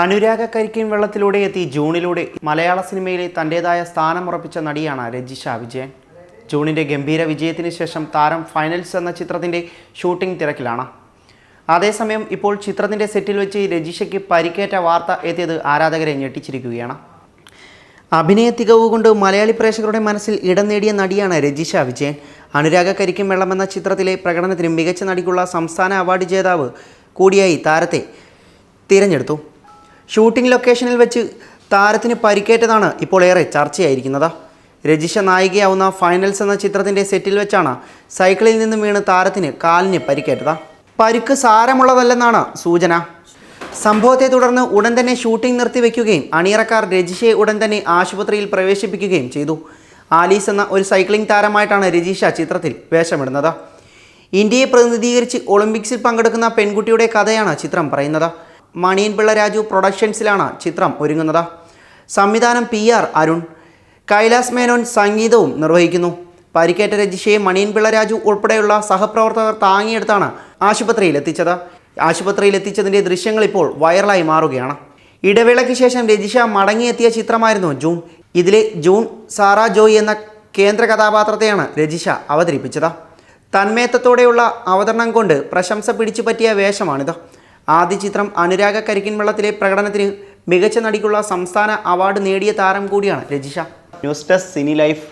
അനുരാഗ വെള്ളത്തിലൂടെ എത്തി ജൂണിലൂടെ മലയാള സിനിമയിലെ തന്റെതായ സ്ഥാനമുറപ്പിച്ച നടിയാണ് രജിഷ വിജയൻ. ജൂണിന്റെ ഗംഭീര വിജയത്തിന് ശേഷം താരം ഫൈനൽസ് എന്ന ചിത്രത്തിന്റെ ഷൂട്ടിംഗ് തിരക്കിലാണ്. അതേസമയം ഇപ്പോൾ ചിത്രത്തിന്റെ സെറ്റിൽ വെച്ച് രജിഷയ്ക്ക് പരിക്കേറ്റ വാർത്ത എത്തിയത് ആരാധകരെ ഞെട്ടിച്ചിരിക്കുകയാണ്. അഭിനയ തികവ് കൊണ്ട് മലയാളി പ്രേക്ഷകരുടെ മനസ്സിൽ ഇടം നേടിയ നടിയാണ് രജിഷ വിജയൻ. അനുരാഗ കരിക്കും വെള്ളം എന്ന ചിത്രത്തിലെ പ്രകടനത്തിന് മികച്ച നടിക്കുള്ള സംസ്ഥാന അവാർഡ് ജേതാവ് കൂടിയായി താരത്തെ തിരഞ്ഞെടുത്തു. ഷൂട്ടിംഗ് ലൊക്കേഷനിൽ വെച്ച് താരത്തിന് പരിക്കേറ്റതാണ് ഇപ്പോൾ ഏറെ ചർച്ചയായിരിക്കുന്നത്. രജിഷ നായികയാവുന്ന ഫൈനൽസ് എന്ന ചിത്രത്തിന്റെ സെറ്റിൽ വെച്ചാണ് സൈക്കിളിൽ നിന്ന് വീണ് താരത്തിന് കാലിന് പരിക്കേറ്റത്. പരിക്ക് സാരമുള്ളതല്ലെന്നാണ് സൂചന. സംഭവത്തെ തുടർന്ന് ഉടൻ തന്നെ ഷൂട്ടിംഗ് നിർത്തിവെക്കുകയും അണിയറക്കാർ രജിഷയെ ഉടൻ തന്നെ ആശുപത്രിയിൽ പ്രവേശിപ്പിക്കുകയും ചെയ്തു. ആലീസ് എന്ന ഒരു സൈക്ലിംഗ് താരമായിട്ടാണ് രജിഷ ചിത്രത്തിൽ വേഷമിടുന്നത്. ഇന്ത്യയെ പ്രതിനിധീകരിച്ച് ഒളിമ്പിക്സിൽ പങ്കെടുക്കുന്ന പെൺകുട്ടിയുടെ കഥയാണ് ചിത്രം പറയുന്നത്. മണിയൻ പിള്ള രാജു പ്രൊഡക്ഷൻസിലാണ് ചിത്രം ഒരുങ്ങുന്നത്. സംവിധാനം പി ആർ അരുൺ കൈലാസ് മേനോൻ സംഗീതവും നിർവഹിക്കുന്നു. പരിക്കേറ്റ രജിഷയെ മണിയൻ പിള്ള രാജു ഉൾപ്പെടെയുള്ള സഹപ്രവർത്തകർ താങ്ങിയെടുത്താണ് ആശുപത്രിയിൽ എത്തിച്ചത് ആശുപത്രിയിൽ എത്തിച്ചതിന്റെ ദൃശ്യങ്ങൾ ഇപ്പോൾ വൈറലായി മാറുകയാണ്. ഇടവേളയ്ക്ക് ശേഷം രജിഷ മടങ്ങിയെത്തിയ ചിത്രമായിരുന്നു ജൂൺ. ഇതിലെ ജൂൺ സാറ ജോയ് എന്ന കേന്ദ്ര കഥാപാത്രത്തെയാണ് രജിഷ അവതരിപ്പിച്ചത്. തന്മേത്തത്തോടെയുള്ള അവതരണം കൊണ്ട് പ്രശംസ പിടിച്ചു പറ്റിയ വേഷമാണിത്. ആദ്യ ചിത്രം അനുരാഗ കരിക്കിൻ വെള്ളത്തിലെ പ്രകടനത്തിന് മികച്ച നടിക്കുള്ള സംസ്ഥാന അവാർഡ് നേടിയ താരം കൂടിയാണ് Rajisha. News desk cine life.